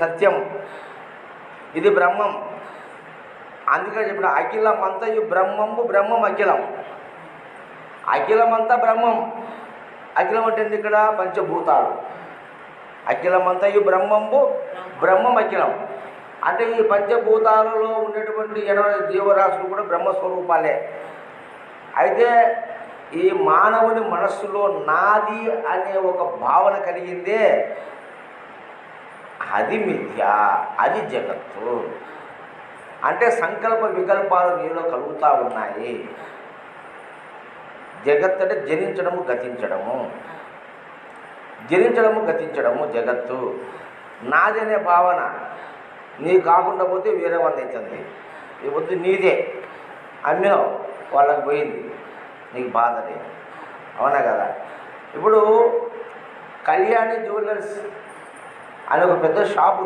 సత్యం. ఇది బ్రహ్మం. అందుకని చెప్పిన అఖిలమంతా ఈ బ్రహ్మము బ్రహ్మం అఖిలం. అఖిలమంతా బ్రహ్మం. అఖిలం అంటే ఇక్కడ? పంచభూతాలు. అఖిలమంతా ఈ బ్రహ్మంబు బ్రహ్మం అఖిలం. అంటే ఈ పంచభూతాలలో ఉండేటువంటి ఎనభై జీవరాశులు కూడా బ్రహ్మస్వరూపాలే. అయితే ఈ మానవుని మనస్సులో నాది అనే ఒక భావన కలిగిందే అది మిథ్య అది జగత్తు. అంటే సంకల్ప వికల్పాలు నీలో కలుగుతూ ఉన్నాయి. జగత్ అంటే జనించడము గతించడము. జనించడము గతించడము జగత్తు. నాదనే అనే భావన. నీ కాకుండా పోతే వేరే వాళ్ళు అవుతుంది ఈ నీదే. అమ్మినావు వాళ్ళకి పోయింది. నీకు బాధనే అవునా కదా? ఇప్పుడు కళ్యాణి జ్యువెలర్స్ అని ఒక పెద్ద షాప్